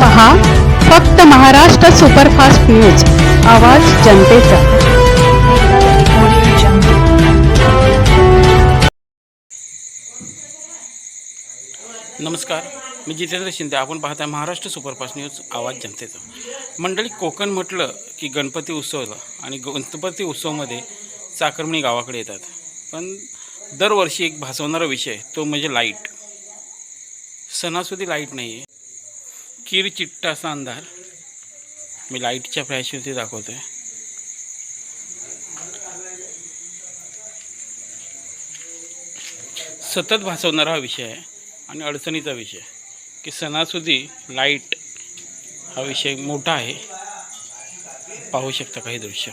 पहा फक्त Maharashtra superfast news आवाज जनतेचा. नमस्कार मी जितेंद्र शिंदे. आपण पाहताय महाराष्ट्र सुपरफास्ट न्यूज आवाज जनतेचा. मंडळी कोकण म्हटलं की गणपती उत्सवला आणि गणपती उत्सवामध्ये चाकरमणी गावाकडे येतात. पण दरवर्षी एक भासवणारा विषय तो म्हणजे लाइट. सणासुदी लाइट नाही आहे किर चिट्टा असा अंधार मी लाईटच्या फ्लॅशवरती दाखवतो आहे सतत भासवणारा हा विषय आहे आणि अडचणीचा विषय की सणासुदी लाइट हा विषय मोठा आहे. पाहू शकता काही दृश्य.